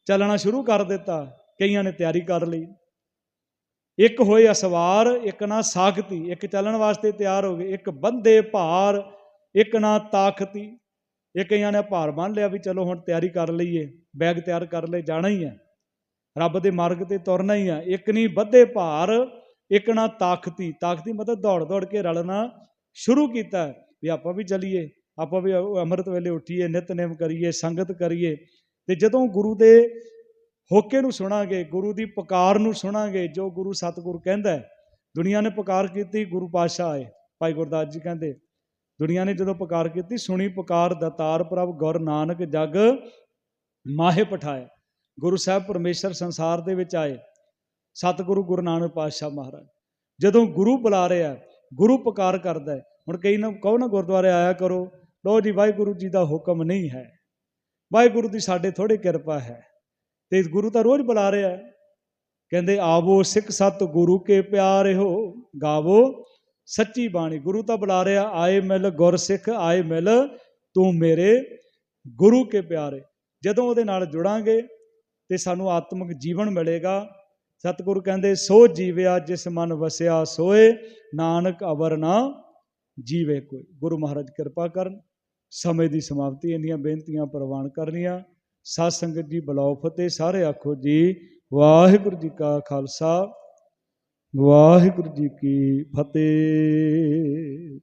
ਚੱਲਣਾ ਸ਼ੁਰੂ ਕਰ ਦਿੱਤਾ। ਕਈਆਂ ਨੇ ਤਿਆਰੀ ਕਰ ਲਈ। ਇੱਕ ਹੋਏ ਅਸਵਾਰ, ਇੱਕ ਨਾ ਸਾਖਤੀ। ਇੱਕ ਚੱਲਣ ਵਾਸਤੇ ਤਿਆਰ ਹੋ ਗਏ। ਇੱਕ ਬੰਦੇ ਭਾਰ ਇੱਕ ਨਾ ਤਾਕਤੀ ਇੱਕ ਇਹਨਾਂ ਨੇ ਭਾਰ ਬੰਨ ਲਿਆ ਵੀ ਚਲੋ ਹੁਣ ਤਿਆਰੀ ਕਰ ਲਈਏ, ਬੈਗ ਤਿਆਰ ਕਰ ਲਏ, ਜਾਣਾ ਹੀ ਹੈ। ਰੱਬ ਦੇ ਮਾਰਗ ਤੇ ਤੁਰਨਾ ਹੀ ਆ ਇੱਕ ਨਹੀਂ ਵੱਧੇ ਭਾਰ, ਇੱਕ ਨਾ ਤਾਕਤੀ ਤਾਕਤੀ ਮਤਲਬ ਦੌੜ ਦੌੜ ਕੇ ਰਲਣਾ ਸ਼ੁਰੂ ਕੀਤਾ ਵੀ ਆਪਾਂ ਵੀ ਚਲੀਏ, ਆਪਾਂ ਵੀ ਅੰਮ੍ਰਿਤ ਵੇਲੇ ਉੱਠੀਏ ਨਿਤਨੇਮ ਕਰੀਏ, ਸੰਗਤ ਕਰੀਏ। ਤੇ ਜਦੋਂ ਗੁਰੂ ਦੇ ਹੋਕੇ ਨੂੰ ਸੁਣਾਂਗੇ, ਗੁਰੂ ਦੀ ਪੁਕਾਰ ਨੂੰ ਸੁਣਾਂਗੇ, ਜੋ ਗੁਰੂ ਸਤਿਗੁਰ ਕਹਿੰਦਾ ਦੁਨੀਆ ਨੇ ਪੁਕਾਰ ਕੀਤੀ, ਗੁਰੂ ਪਾਤਸ਼ਾਹ ਆਏ। ਭਾਈ ਗੁਰਦਾਸ ਜੀ ਕਹਿੰਦੇ ਦੁਨੀਆ ਨੇ ਜਦੋਂ ਪੁਕਾਰ ਕੀਤੀ, ਸੁਣੀ ਪੁਕਾਰ ਦਤਾਰ ਪ੍ਰਭ ਗੁਰ ਨਾਨਕ ਜਗ ਮਾਹੇ ਪਠਾਏ। ਗੁਰੂ ਸਾਹਿਬ ਪਰਮੇਸ਼ਰ ਸੰਸਾਰ ਦੇ ਵਿੱਚ ਆਏ। ਸਤਿਗੁਰੂ ਗੁਰੂ ਨਾਨਕ ਪਾਤਸ਼ਾਹ ਮਹਾਰਾਜ। ਜਦੋਂ ਗੁਰੂ ਬੁਲਾ ਰਿਹਾ ਗੁਰੂ ਪੁਕਾਰ ਕਰਦਾ ਹੈ, ਹੁਣ ਕਈ ਨਾ ਕਹੋ ਨਾ ਗੁਰਦੁਆਰੇ ਆਇਆ ਕਰੋ ਲੋ ਜੀ ਵਾਹਿਗੁਰੂ ਜੀ ਦਾ ਹੁਕਮ ਨਹੀਂ ਹੈ। ਵਾਹਿਗੁਰੂ ਦੀ ਸਾਡੇ ਥੋੜੀ ਕਿਰਪਾ ਹੈ। ਤੇ ਗੁਰੂ ਤਾਂ ਰੋਜ਼ ਬੁਲਾ ਰਿਹਾ ਕਹਿੰਦੇ, ਆਵੋ ਸਿੱਖ ਸਤ ਗੁਰੂ ਕੇ ਪਿਆਰੇ ਹੋ ਗਾਵੋ ਸੱਚੀ ਬਾਣੀ, ਗੁਰੂ ਤਾਂ ਬੁਲਾ ਰਿਹਾ, ਆਏ ਮਿਲ ਗੁਰ ਸਿੱਖ, ਆਏ ਮਿਲ ਤੂੰ ਮੇਰੇ ਗੁਰੂ ਕੇ ਪਿਆਰੇ। ਜਦੋਂ ਉਹਦੇ ਨਾਲ ਜੁੜਾਂਗੇ ਤੇ ਸਾਨੂੰ ਆਤਮਿਕ ਜੀਵਨ ਮਿਲੇਗਾ। ਸਤਿਗੁਰੂ ਕਹਿੰਦੇ, ਸੋ ਜੀਵਿਆ ਜਿਸ ਮਨ ਵਸਿਆ ਸੋਏ, ਨਾਨਕ ਅਵਰ ਨਾ ਜੀਵੇ ਕੋਈ। ਗੁਰੂ ਮਹਾਰਾਜ ਕਿਰਪਾ ਕਰਨ, ਸਮੇਂ ਦੀ ਸਮਾਪਤੀ, ਇੰਨੀਆਂ ਬੇਨਤੀਆਂ ਪ੍ਰਵਾਨ ਕਰਨੀਆਂ। ਸਾਧ ਸੰਗਤ ਜੀ, ਬਲਾਓ ਫਤਿਹ, ਸਾਰੇ ਆਖੋ ਜੀ, ਵਾਹਿਗੁਰੂ ਜੀ ਕਾ ਖਾਲਸਾ। ਵਾਹਿਗੁਰੂ ਜੀ ਕੀ ਫਤਿਹ।